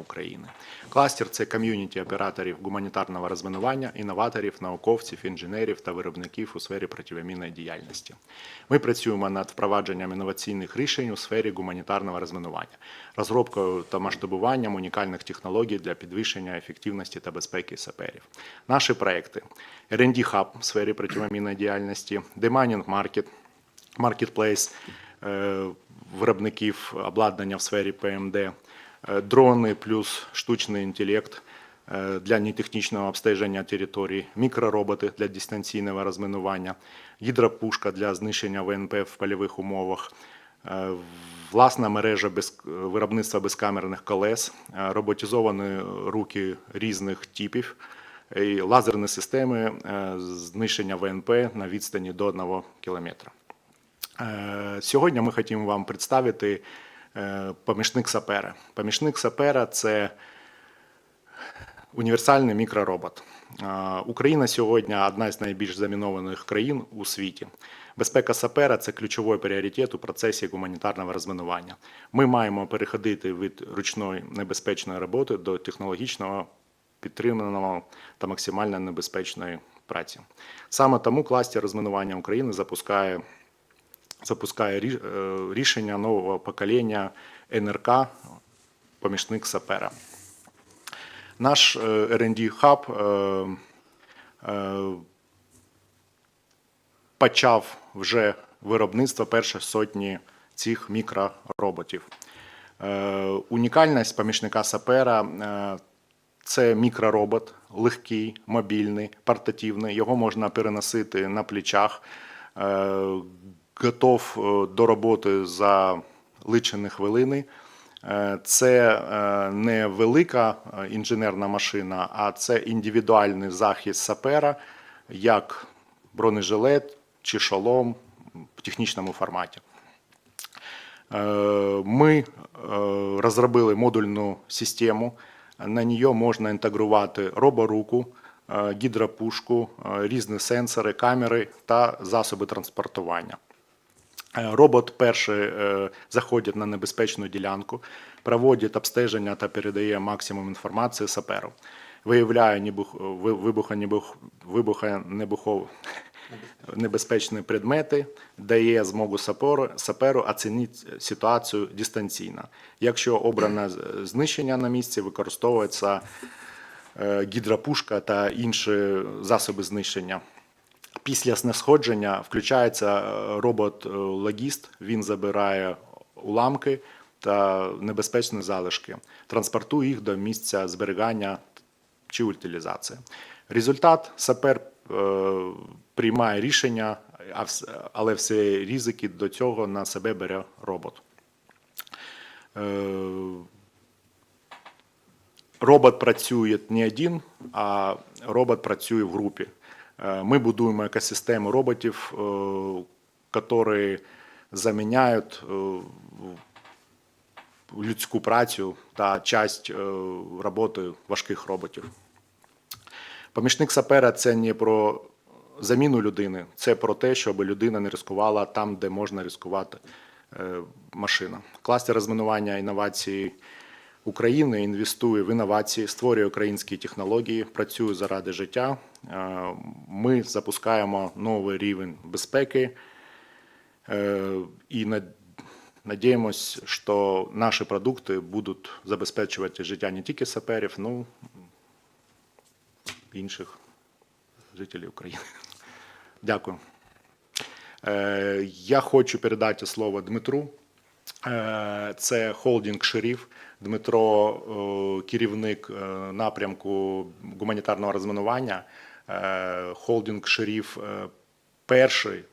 України. Кластер це ком'юніті операторів гуманітарного розмінування, інноваторів, науковців, інженерів та виробників у сфері протимінної діяльності. Ми працюємо над впровадженням інноваційних рішень у сфері гуманітарного розмінування, розробкою та масштабуванням унікальних технологій для підвищення ефективності та безпеки саперів. Наші проекти R&D Hub в сфері протимінної діяльності, Demining Market, Marketplace, е, виробників обладнання в сфері ПМД, дрони плюс штучний інтелект е, для нетехнічного обстеження територій, мікророботи для дистанційного розмінування, гідропушка для знищення ВНП в польових умовах, е, власна мережа без, виробництва безкамерних колес, е, роботизовані руки різних типів, і лазерні системи е, знищення ВНП на відстані до 1 кілометра. Е, Сьогодні ми хочемо вам представити е, помічник сапера. Помічник сапера це універсальний мікроробот. Е, Україна сьогодні одна з найбільш замінованих країн у світі. Безпека сапера це ключовий пріоритет у процесі гуманітарного розмінування. Ми маємо переходити від ручної небезпечної роботи до технологічного підтриманого та максимально небезпечної праці. Саме тому кластер розмінування України запускає запускає е, рішення нового покоління НРК помічник сапера. Наш е, R&D хаб е, почав вже виробництво першої сотні цих мікророботів. Унікальність помічника сапера це мікроробот, легкий, мобільний, портативний. Його можна переносити на плечах. Готов е, до роботи за лічені хвилини. Е, Це е, не велика інженерна машина, а це індивідуальний захист сапера, як бронежилет чи шолом в технічному форматі. Ми розробили модульну систему. На ній можна інтегрувати роборуку, гідропушку, різні сенсори, камери та засоби транспортування. Е, Робот перший е, заходить на небезпечну ділянку, проводить обстеження та передає максимум інформації саперу. Виявляє небух, вибуха, небух, вибуха небухов, небезпечні предмети, дає змогу саперу, саперу оцінити ситуацію дистанційно. Якщо обране знищення на місці, використовується е, гідропушка та інші засоби знищення. Після знесходження включається е, робот-логіст. Він забирає уламки та небезпечні залишки, транспортує їх до місця зберігання чи утилізації. Результат сапер е, приймає рішення, але всі ризики до цього на себе бере робот. Е, робот працює не один, а робот працює в групі. Е, Ми будуємо екосистему роботів, е, які заміняють е, людську працю та часть роботи важких роботів. Помічник сапера це не про заміну людини, це про те, щоб людина не ризикувала там, де можна ризикувати е, машина. Кластер розмінування інновацій України інвестує в інновації, створює українські технології, працює заради життя. Е, Ми запускаємо новий рівень безпеки е, і над- надіємось, що наші продукти будуть забезпечувати життя не тільки саперів, ну інших жителів України. Дякую. Е, Я хочу передати слово Дмитру. Е, Це холдинг Шеріф. Дмитро, е, керівник е, напрямку гуманітарного розмінування. Холдинг Шеріф перший,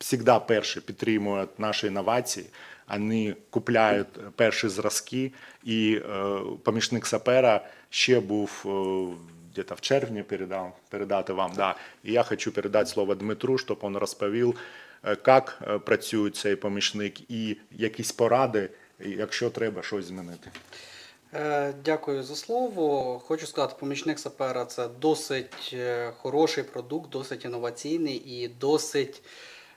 завжди перший підтримують наші інновації. Вони купляють перші зразки, і помічник сапера ще був где-то в червні передав, передати вам. Да. І я хочу передати слово Дмитру, щоб він розповів, як е, працює цей помічник і якісь поради, якщо треба щось змінити. Е, Дякую за слово. Хочу сказати, помічник сапера це досить е, хороший продукт, досить інноваційний і досить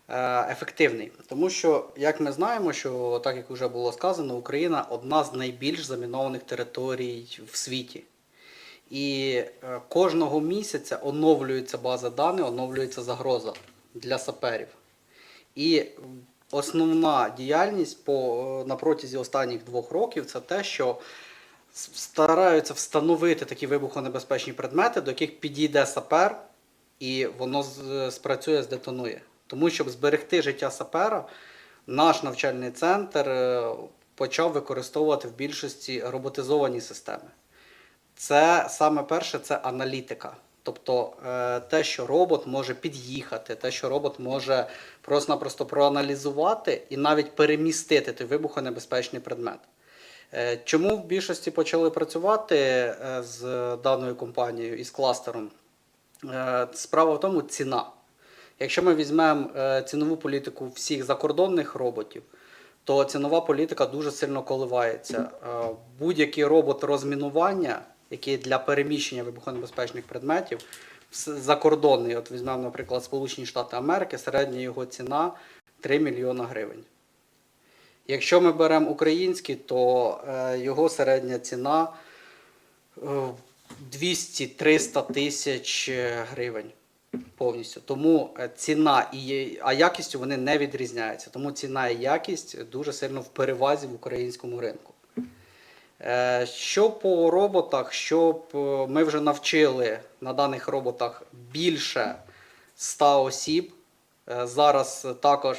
е, ефективний. Тому що, як ми знаємо, що так як вже було сказано, Україна одна з найбільш замінованих територій в світі. І е, кожного місяця оновлюється база даних, оновлюється загроза для саперів. І основна діяльність по, на протязі останніх двох років це те, що стараються встановити такі вибухонебезпечні предмети, до яких підійде сапер, і воно спрацює, здетонує. Тому, щоб зберегти життя сапера, наш навчальний центр е, почав використовувати в більшості роботизовані системи. Це саме перше це аналітика. Тобто е, те, що робот може під'їхати, те, що робот може просто-напросто проаналізувати і навіть перемістити той вибухонебезпечний предмет. Е, Чому в більшості почали працювати е, з даною компанією і з кластером? Е, Справа в тому ціна. Якщо ми візьмемо цінову політику всіх закордонних роботів, то цінова політика дуже сильно коливається. Будь-який робот розмінування, який для переміщення вибухонебезпечних предметів, закордонний, от візьмемо, наприклад, Сполучені Штати Америки, середня його ціна 3 мільйона гривень. Якщо ми беремо український, то е, його середня ціна е, 200-300 тисяч е, гривень повністю. Тому е, ціна і а якістю вони не відрізняються. Тому ціна і якість дуже сильно в перевазі в українському ринку. Е, Що по роботах, щоб е, ми вже навчили на даних роботах більше 100 осіб. Е, Зараз також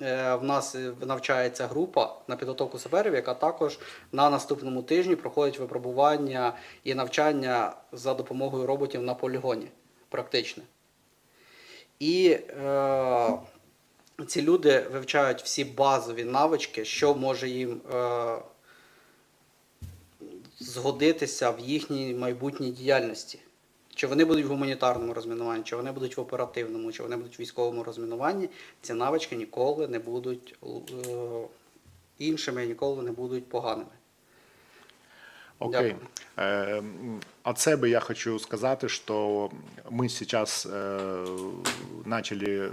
в нас навчається група на підготовку саперів, яка також на наступному тижні проходить випробування і навчання за допомогою роботів на полігоні практичне. І е, ці люди вивчають всі базові навички, що може їм е, згодитися в їхній майбутній діяльності. Чи вони будуть в гуманітарному розмінуванні, чи вони будуть в оперативному, чи вони будуть в військовому розмінуванні, ці навички ніколи не будуть е, іншими, ніколи не будуть поганими. Окей. Дякую. Э, м, От себе я хочу сказать, что мы сейчас э, начали э,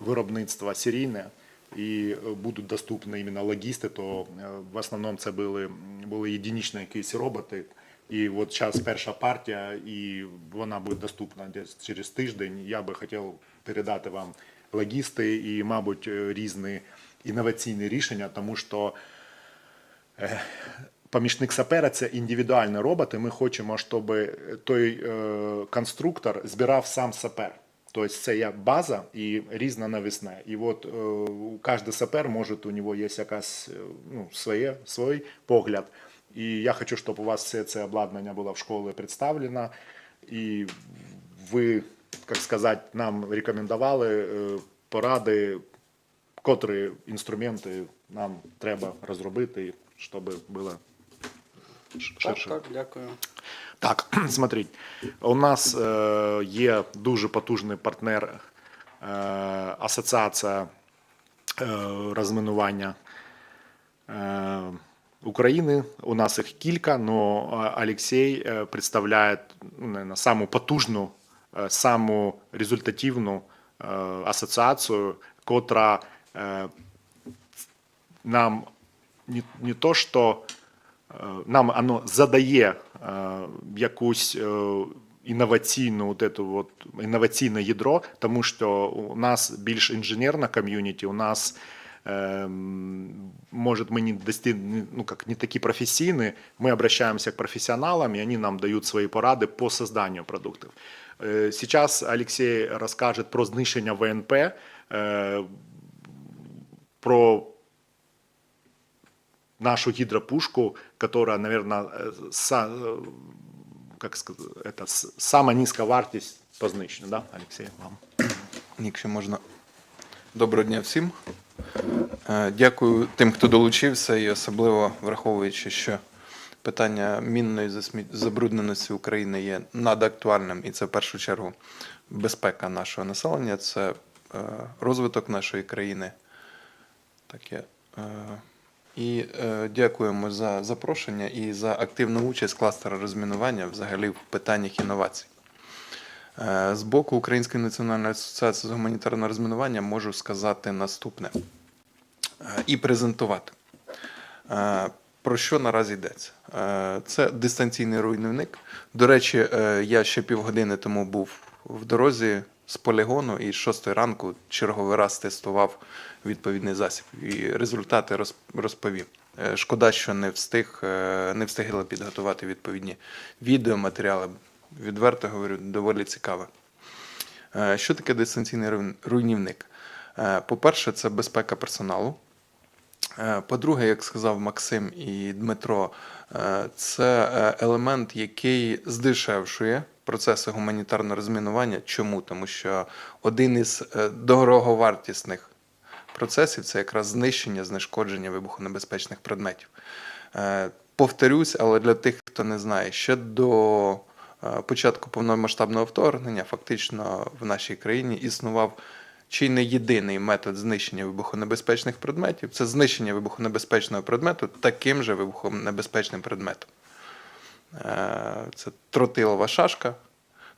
виробництво серійне і е, будуть доступні іменно логісти, то е, в основному це були, були єдинічні якісь роботи. І от зараз перша партія, і вона буде доступна десь через тиждень. Я би хотів передати вам логісти і, мабуть, е, різні інноваційні рішення, тому що помічник сапера це індивідуальний робот, і ми хочемо, щоб той е, конструктор збирав сам сапер. Тобто це є база і різна навісна. І от е, кожен сапер може, у нього є якась е, ну, своє, свій погляд. І я хочу, щоб у вас все це обладнання було в школі представлено. І ви, як сказати, нам рекомендували е, поради, котрі інструменти нам треба розробити, щоб було ш- Так, так, дякую. Так, смотрите, у нас е, є дуже потужний партнер е, Асоціація е, розмінування е, України. У нас їх кілька, але Олексій е, представляє ну, саму потужну, е, саму результативну е, асоціацію, котра е, нам не, не то, що е, нам оно задає якусь е, інноваційну от эту от, інноваційне ядро, тому що у нас більш інженерна ком'юніті, у нас эм, может, мы не, достиг, ну, как, не такие профессийные, мы обращаемся к профессионалам, и они нам дают свои порады по созданию продуктов. Э, Сейчас Алексей расскажет про знищення ВНП, э, про нашу гидропушку, которая, наверное, са, э, как сказать, это самая низкая вартість по знищенню, да, Алексей, вам? Якщо можна. Доброго дня всім. Е, Дякую тим, хто долучився, і особливо враховуючи, що питання мінної забрудненості України є надактуальним, і це в першу чергу безпека нашого населення, це е, розвиток нашої країни. Таке. І е, дякуємо за запрошення і за активну участь кластера розмінування взагалі в питаннях інновацій. Е, З боку Української національної асоціації з гуманітарного розмінування можу сказати наступне е, і презентувати. Е, Про що наразі йдеться? Е, Це дистанційний руйнівник. До речі, е, я ще півгодини тому був в дорозі з полігону і з 6 ранку черговий раз тестував відповідний засіб. І результати розповів. Е, Шкода, що не встиг, е, не встигли підготувати відповідні відеоматеріали. Відверто говорю, доволі цікаве. Що таке дистанційний руйнівник? Е, По-перше, це безпека персоналу. Е, По-друге, як сказав Максим і Дмитро, е, це е, елемент, який здешевшує процеси гуманітарного розмінування. Чому? Тому що один із дороговартісних процесів це якраз знищення, знешкодження вибухонебезпечних предметів. Повторюсь, але для тих, хто не знає, ще до початку повномасштабного вторгнення фактично в нашій країні існував чи не єдиний метод знищення вибухонебезпечних предметів це знищення вибухонебезпечного предмету таким же вибухонебезпечним предметом. Е, Це тротилова шашка,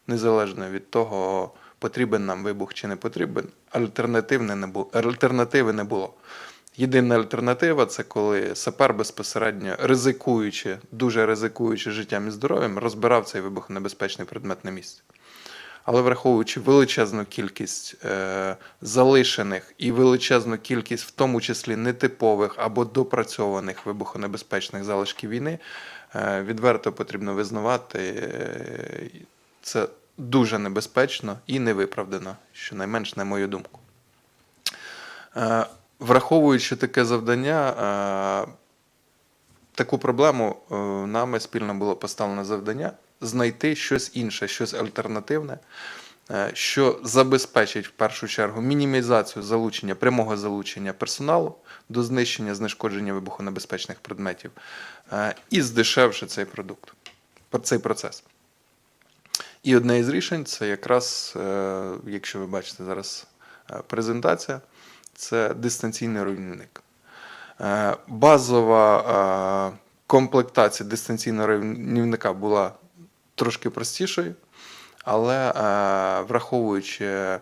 незалежно від того, потрібен нам вибух чи не потрібен, альтернативи не було. Єдина альтернатива це коли сапер безпосередньо ризикуючи, дуже ризикуючи життям і здоров'ям, розбирав цей вибухонебезпечний предмет на місці. Але враховуючи величезну кількість е, залишених і величезну кількість, в тому числі нетипових або допрацьованих вибухонебезпечних залишків війни, е, відверто потрібно визнавати, е, це дуже небезпечно і невиправдано, щонайменш на мою думку. Е, Враховуючи таке завдання, е, таку проблему е, нами спільно було поставлено завдання знайти щось інше, щось альтернативне, е, що забезпечить в першу чергу мінімізацію залучення, прямого залучення персоналу до знищення, знешкодження вибухонебезпечних предметів е, і здешевши цей продукт, цей процес. І одне із рішень це якраз, е, якщо ви бачите зараз презентація, це дистанційний руйнівник. Базова комплектація дистанційного руйнівника була трошки простішою, але е, враховуючи е,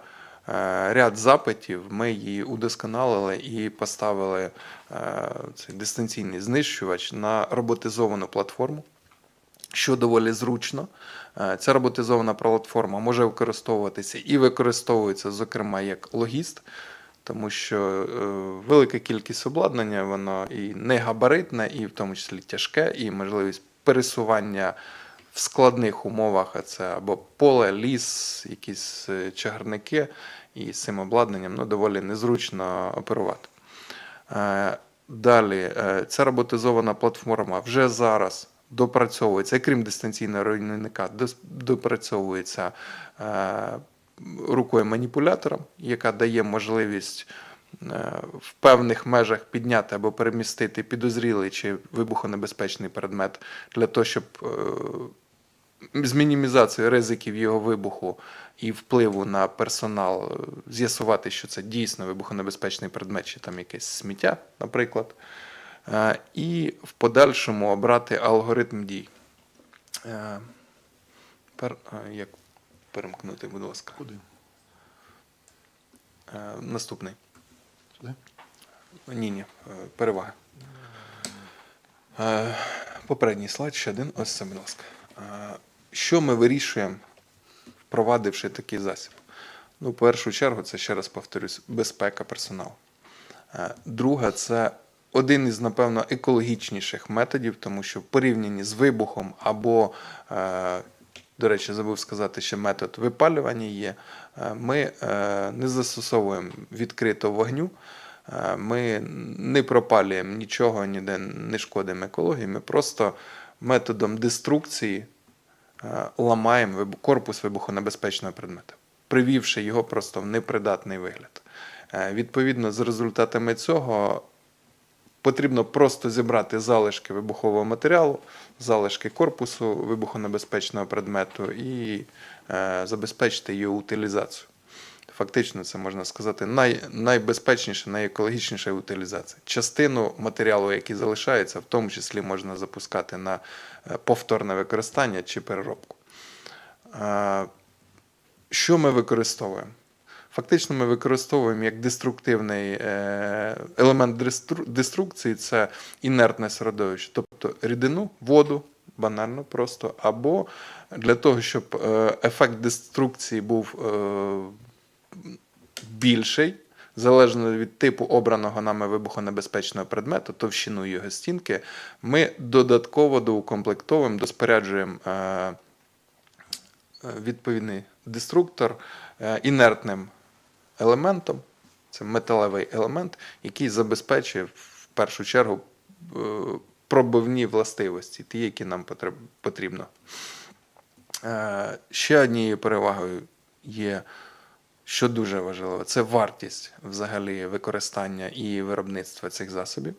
ряд запитів, ми її удосконалили і поставили е, цей дистанційний знищувач на роботизовану платформу що доволі зручно. Ця роботизована платформа може використовуватися і використовується, зокрема, як логіст, тому що велика кількість обладнання, воно і не габаритне, і в тому числі тяжке, і можливість пересування в складних умовах, а це або поле, ліс, якісь е, чагарники, і з цим обладнанням ну, доволі незручно оперувати. Е, Далі, е, ця роботизована платформа вже зараз допрацьовується, крім дистанційного руйнівника, допрацьовується рукою маніпулятором, яка дає можливість в певних межах підняти або перемістити підозрілий чи вибухонебезпечний предмет для того, щоб з мінімізацією ризиків його вибуху і впливу на персонал е, з'ясувати, що це дійсно вибухонебезпечний предмет, чи там якесь сміття, наприклад, Е, і в подальшому обрати алгоритм дій. Е, як перемкнути, будь ласка. Куди? Наступний. Сюди? Ні, ні, переваги. Е, Попередній слайд, ще один. Ось це, будь ласка. Що ми вирішуємо, впровадивши такий засіб? Ну, в першу чергу, це ще раз повторюсь, безпека персоналу. Е, Друге, це один із, напевно, екологічніших методів, тому що в порівнянні з вибухом або, е, до речі, забув сказати, що метод випалювання є. е, Ми не застосовуємо відкритого вогню, ми не пропалюємо нічого, ніде не шкодимо екології. Ми просто методом деструкції ламаємо корпус вибухонебезпечного предмета, привівши його просто в непридатний вигляд. Е, Відповідно, з результатами цього потрібно просто зібрати залишки вибухового матеріалу, залишки корпусу вибухонебезпечного предмету і е, забезпечити його утилізацію. Фактично, це можна сказати най, найбезпечніша, найекологічніша утилізація. Частину матеріалу, який залишається, в тому числі можна запускати на е, повторне використання чи переробку. Е, Що ми використовуємо? Фактично, ми використовуємо як деструктивний е, елемент деструкції це інертне середовище, тобто рідину, воду, банально просто, або для того, щоб ефект деструкції був більший, залежно від типу обраного нами вибухонебезпечного предмету, товщину його стінки, ми додатково доукомплектовуємо, доспоряджуємо е, е, відповідний деструктор е, інертним елементом. Це металевий елемент, який забезпечує в першу чергу пробивні властивості, ті, які нам потрібно. Ще однією перевагою є, що дуже важливо, це вартість взагалі використання і виробництва цих засобів.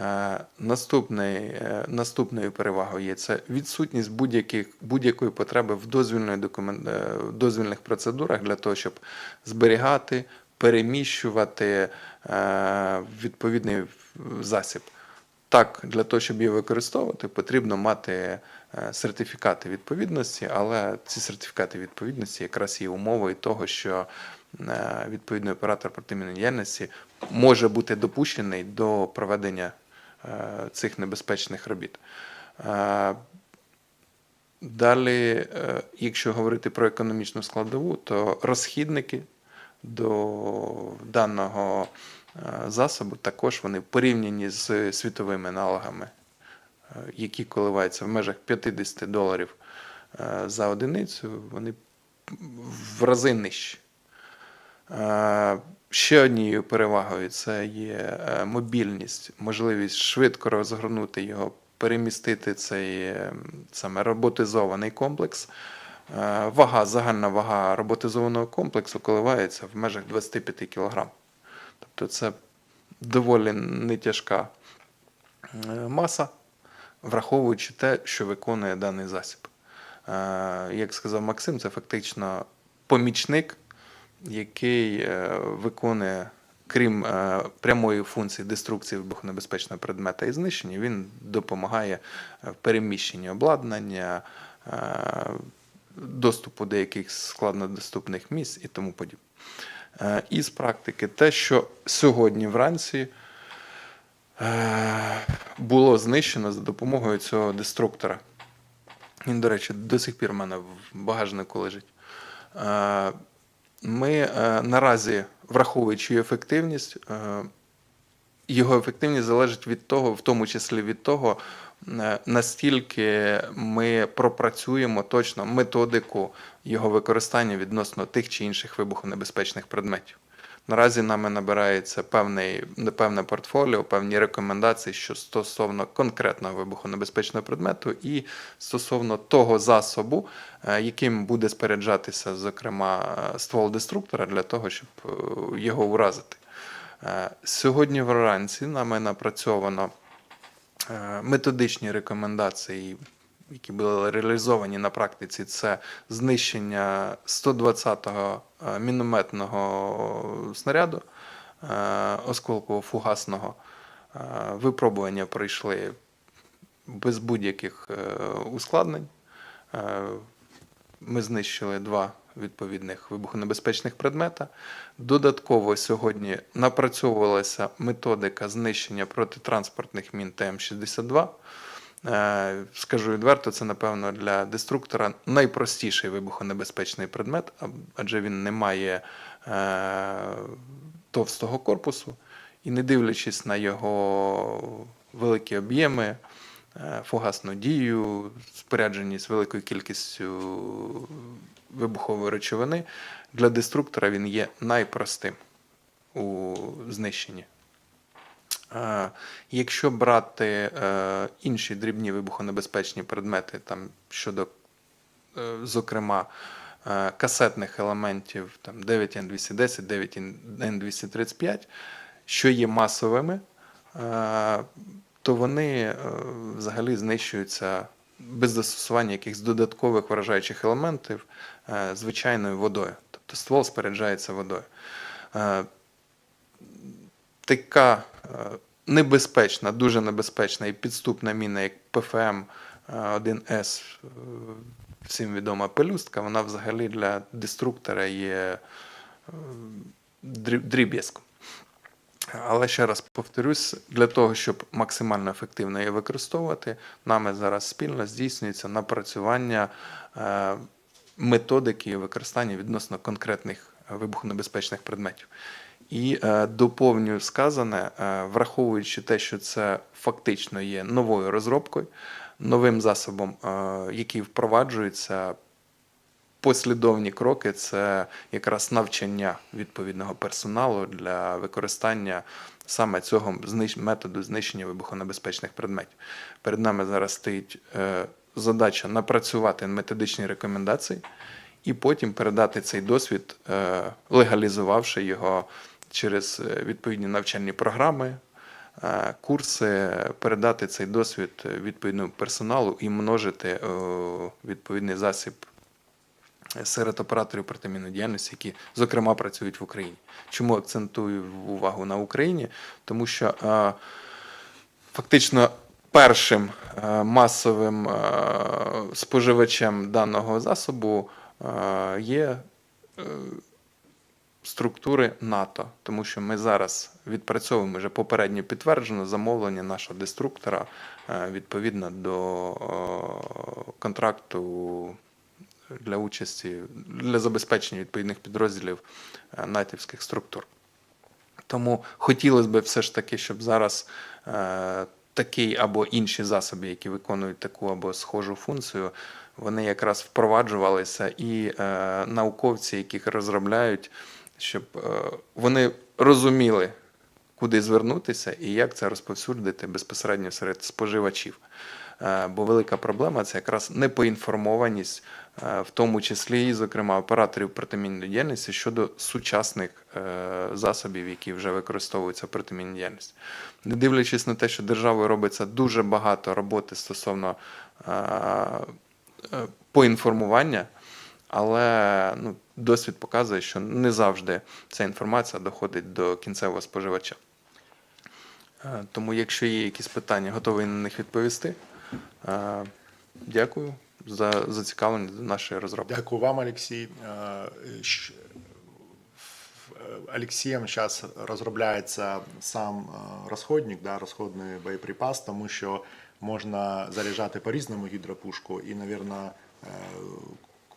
Е, Наступний, е, наступною перевагою є це відсутність будь-якої потреби в дозвільної докумен... е, в дозвільних процедурах для того, щоб зберігати, переміщувати відповідний засіб. Так, для того, щоб її використовувати, потрібно мати сертифікати відповідності, але ці сертифікати відповідності якраз є умовою того, що е, відповідний оператор протимінної діяльності може бути допущений до проведення е, цих небезпечних робіт. Е, Далі, е, якщо говорити про економічну складову, то розхідники до даного е, засобу також вони порівняні з світовими аналогами, е, які коливаються в межах 50 доларів е, за одиницю, вони в рази нижчі. Е, Ще однією перевагою це є е, мобільність, можливість швидко розгорнути його, перемістити цей саме роботизований комплекс. Вага, загальна вага роботизованого комплексу коливається в межах 25 кг. Тобто це доволі нетяжка маса, враховуючи те, що виконує даний засіб. Е, Як сказав Максим, це фактично помічник, який е, виконує, крім е, прямої функції деструкції вибухонебезпечного предмета і знищення, він допомагає в переміщенні обладнання, доступу до якихось складнодоступних місць і тому подібне. І з практики, те, що сьогодні вранці було знищено за допомогою цього деструктора. Він, до речі, до сих пір в мене в багажнику лежить. Е, Ми е, наразі, враховуючи ефективність, е, його ефективність залежить від того, в тому числі від того, е, настільки ми пропрацюємо точно методику його використання відносно тих чи інших вибухонебезпечних предметів. Наразі нами набирається певний, певне портфоліо, певні рекомендації що стосовно конкретного вибухонебезпечного предмету і стосовно того засобу, е, яким буде споряджатися, зокрема, е, ствол деструктора для того, щоб е, його уразити. Сьогодні вранці нами напрацьовано методичні рекомендації, які були реалізовані на практиці, це знищення 120-го е, мінометного снаряду е, осколково-фугасного. Е, Випробування пройшли без будь-яких ускладнень. Ми знищили два відповідних вибухонебезпечних предмета. Додатково сьогодні напрацьовувалася методика знищення протитранспортних мін ТМ-62. Е, Скажу відверто, це, напевно, для деструктора найпростіший вибухонебезпечний предмет, адже він не має е, товстого корпусу. І не дивлячись на його великі об'єми, е, фугасну дію, спорядженість великою кількістю вибухової речовини, для деструктора він є найпростим у знищенні. Е, Якщо брати е, інші дрібні вибухонебезпечні предмети, там щодо, е, зокрема, касетних елементів там 9N210, 9N235, що є масовими, то вони взагалі знищуються без застосування якихось додаткових вражаючих елементів звичайною водою. Тобто ствол споряджається водою. Така небезпечна, дуже небезпечна і підступна міна, як ПФМ е, 1С, е, всім відома пелюстка, вона взагалі для деструктора є е, дріб'язком. Але ще раз повторюсь, для того, щоб максимально ефективно її використовувати, нами зараз спільно здійснюється напрацювання е, методики використання відносно конкретних е, вибухонебезпечних предметів. І е, доповнюю сказане, е, враховуючи те, що це фактично є новою розробкою, новим засобом, е, який впроваджується послідовні кроки це якраз навчання відповідного персоналу для використання саме цього методу знищення вибухонебезпечних предметів. Перед нами зараз стоїть задача напрацювати методичні рекомендації і потім передати цей досвід, легалізувавши його через е, відповідні навчальні програми. е, Курси передати цей досвід е, відповідному персоналу і множити відповідний засіб серед операторів протимінної діяльності, які, зокрема, працюють в Україні. Чому акцентую увагу на Україні? Тому що фактично першим масовим споживачем даного засобу є структури НАТО, тому що ми зараз відпрацьовуємо вже попередньо підтверджено замовлення нашого деструктора е, відповідно до е, контракту для участі для забезпечення відповідних підрозділів е, натівських структур. Тому хотілося б все ж таки, щоб зараз е, такий або інші засоби, які виконують таку або схожу функцію, вони якраз впроваджувалися і е, науковці, яких розробляють, щоб е, вони розуміли, куди звернутися і як це розповсюдити безпосередньо серед споживачів. Е, Бо велика проблема це якраз непоінформованість, е, в тому числі і, зокрема, операторів протимінної діяльності щодо сучасних засобів, які вже використовуються в протимінній діяльності. Не дивлячись на те, що державою робиться дуже багато роботи стосовно поінформування, але ну, досвід показує, що не завжди ця інформація доходить до кінцевого споживача. Е, Тому, якщо є якісь питання, готовий на них відповісти. Е, Дякую за зацікавленість до нашої розробки. Дякую вам, Олексій. Е, щ- Олексієм зараз розробляється сам е, розходник, да, розходний боєприпас, тому що можна заряджати по-різному гідропушку і, мабуть,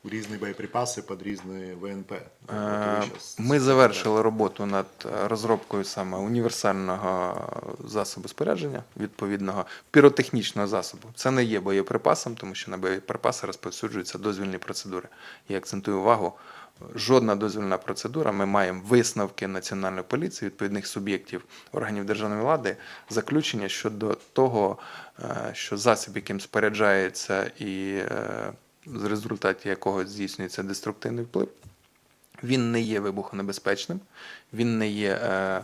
різні боєприпаси під різні ВНП. Е, Ми завершили роботу над е, розробкою саме універсального засобу спорядження, відповідного піротехнічного засобу. Це не є боєприпасом, тому що на боєприпаси розповсюджуються дозвільні процедури. Я акцентую увагу. Жодна дозвільна процедура. Ми маємо висновки Національної поліції, відповідних суб'єктів органів державної влади, заключення щодо того, е, що засіб, яким споряджається і з результаті якого здійснюється деструктивний вплив, він не є вибухонебезпечним, він не є е,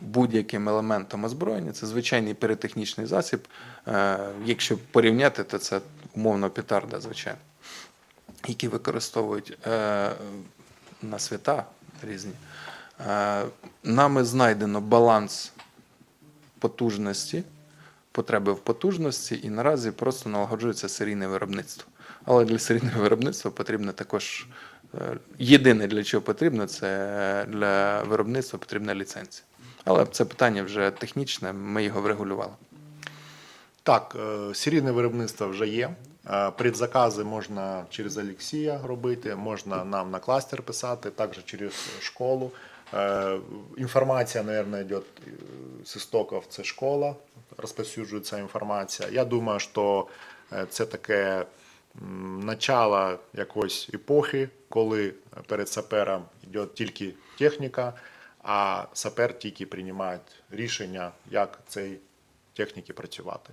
будь-яким елементом озброєння. Це звичайний піротехнічний засіб. Е, якщо порівняти, то це умовно петарда, звичайно, які використовують е, на свята різні. Нами знайдено баланс потужності, потреби в потужності, і наразі просто налагоджується серійне виробництво. Але для серійного виробництва потрібно також е, єдине для чого потрібно, це для виробництва потрібна ліцензія. Але це питання вже технічне, ми його врегулювали. Так, е, серійне виробництво вже є. Е, Предзакази можна через Олексія робити, можна нам на кластер писати, також через школу. Інформація, мабуть, йде з істоків, це школа, розповсюджується інформація. Я думаю, що це таке м, начало якоїсь епохи, коли перед сапером йде тільки техніка, а сапер тільки приймає рішення, як цей техніки працювати.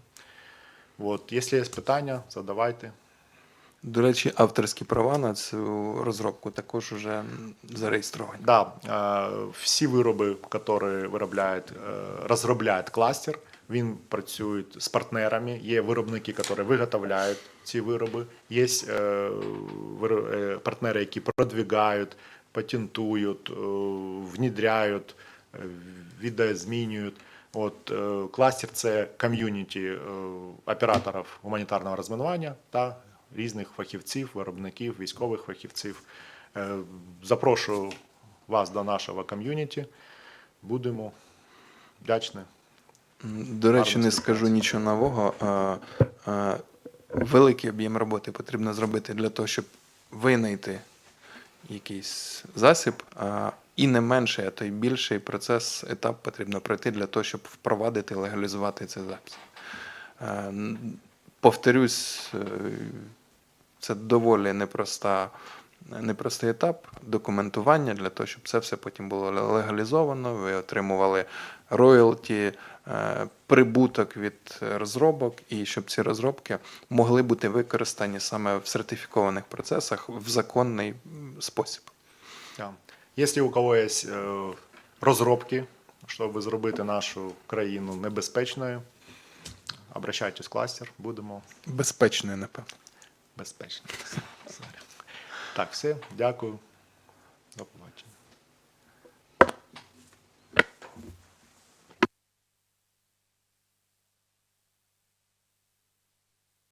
От, якщо є питання, задавайте. До речі, авторські права на цю розробку також вже зареєстровані. Да, э, всі вироби, які виробляють, э, розробляє кластер, він працює з партнерами. Є виробники, які виготовляють ці вироби. Є е, е, партнери, які продвигають, патентують, е, внедряють, е. От, кластер це ком'юніті операторів гуманітарного розмінування та різних фахівців, виробників, військових фахівців. Запрошую вас до нашого ком'юніті. Будемо вдячні. До речі, не скажу нічого нового. Великий об'єм роботи потрібно зробити для того, щоб винайти якийсь засіб, і не менший, а то й більший процес, етап потрібно пройти для того, щоб впровадити, легалізувати цей засіб. Повторюсь, е, це доволі непроста, непростий етап документування для того, щоб це все потім було легалізовано. Ви отримували роялті, е, прибуток від розробок, і щоб ці розробки могли бути використані саме в сертифікованих процесах в законний спосіб. Да. Если у кого є е, розробки, щоб зробити нашу країну небезпечною, обращайтесь в кластер, будемо Безпечною, напевно. безпечні. Так, все, дякую.